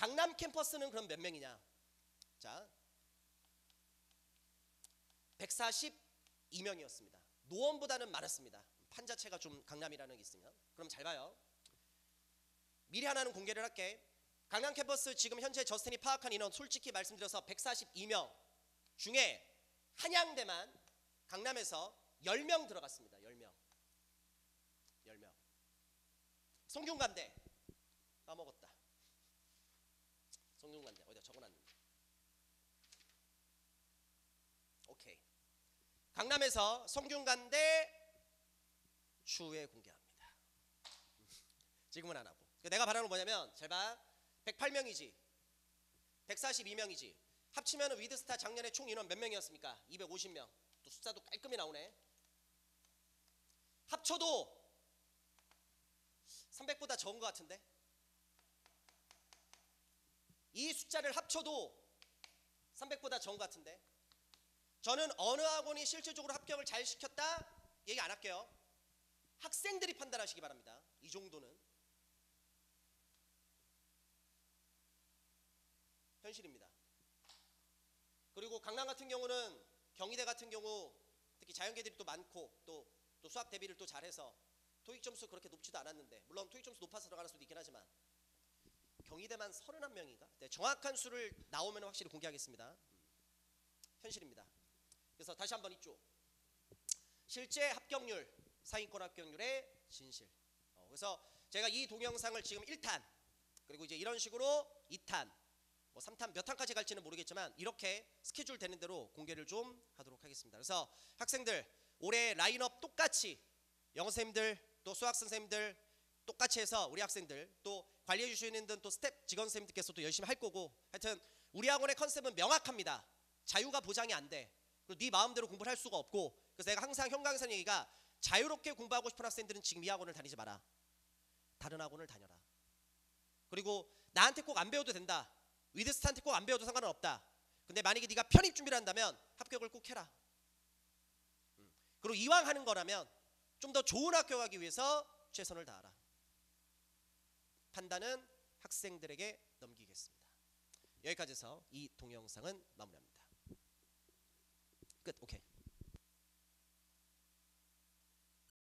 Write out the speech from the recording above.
강남 캠퍼스는 그럼 몇 명이냐? 자, 142명이었습니다. 노원보다는 많았습니다. 판 자체가 좀 강남이라는 게 있으면. 그럼 잘 봐요. 미리 하나는 공개를 할게. 강남 캠퍼스 지금 현재 저스틴이 파악한 인원 솔직히 말씀드려서 142명 중에 한양대만 강남에서 10명 들어갔습니다. 10명. 10명. 성균관대 까먹었다. 성균관대 어디다 적어놨는데. 오케이. 강남에서 성균관대 추후에 공개합니다. 지금은 안 하고. 그러니까 내가 바라는 건 뭐냐면 잘 봐. 108명이지. 142명이지. 합치면 위드스타 작년에 총 인원 몇 명이었습니까? 250명. 또 숫자도 깔끔히 나오네. 합쳐도 300보다 적은 것 같은데. 이 숫자를 합쳐도 300보다 적은 것 같은데. 저는 어느 학원이 실질적으로 합격을 잘 시켰다 얘기 안 할게요. 학생들이 판단하시기 바랍니다. 이 정도는 현실입니다. 그리고 강남 같은 경우는 경희대 같은 경우 특히 자연계들이 또 많고 또, 또 수학 대비를 또 잘해서 토익 점수 그렇게 높지도 않았는데 물론 토익 점수 높아서 들어갈 수도 있긴 하지만 경희대만 31명인가? 네, 정확한 수를 나오면 확실히 공개하겠습니다. 음, 현실입니다. 그래서 다시 한번 있죠. 실제 합격률, 상위권 합격률의 진실. 어, 그래서 제가 이 동영상을 지금 1탄 그리고 이제 이런 식으로 2탄, 뭐 3탄 몇 탄까지 갈지는 모르겠지만 이렇게 스케줄 되는 대로 공개를 좀 하도록 하겠습니다. 그래서 학생들 올해 라인업 똑같이 영어 선생님들 또 수학 선생님들 똑같이 해서 우리 학생들 또 관리해 주시는 또 스텝 직원 선생님들께서 또 열심히 할 거고 하여튼 우리 학원의 컨셉은 명확합니다. 자유가 보장이 안 돼. 그리고 네 마음대로 공부를 할 수가 없고 그래서 내가 항상 현강선 얘기가 자유롭게 공부하고 싶은 학생들은 지금 이 학원을 다니지 마라. 다른 학원을 다녀라. 그리고 나한테 꼭 안 배워도 된다. 위드스탄한테 꼭 안 배워도 상관은 없다. 근데 만약에 네가 편입 준비를 한다면 합격을 꼭 해라. 음. 그리고 이왕 하는 거라면 좀 더 좋은 학교 가기 위해서 최선을 다하라. 판단은 학생들에게 넘기겠습니다. 여기까지 해서 이 동영상은 마무리합니다.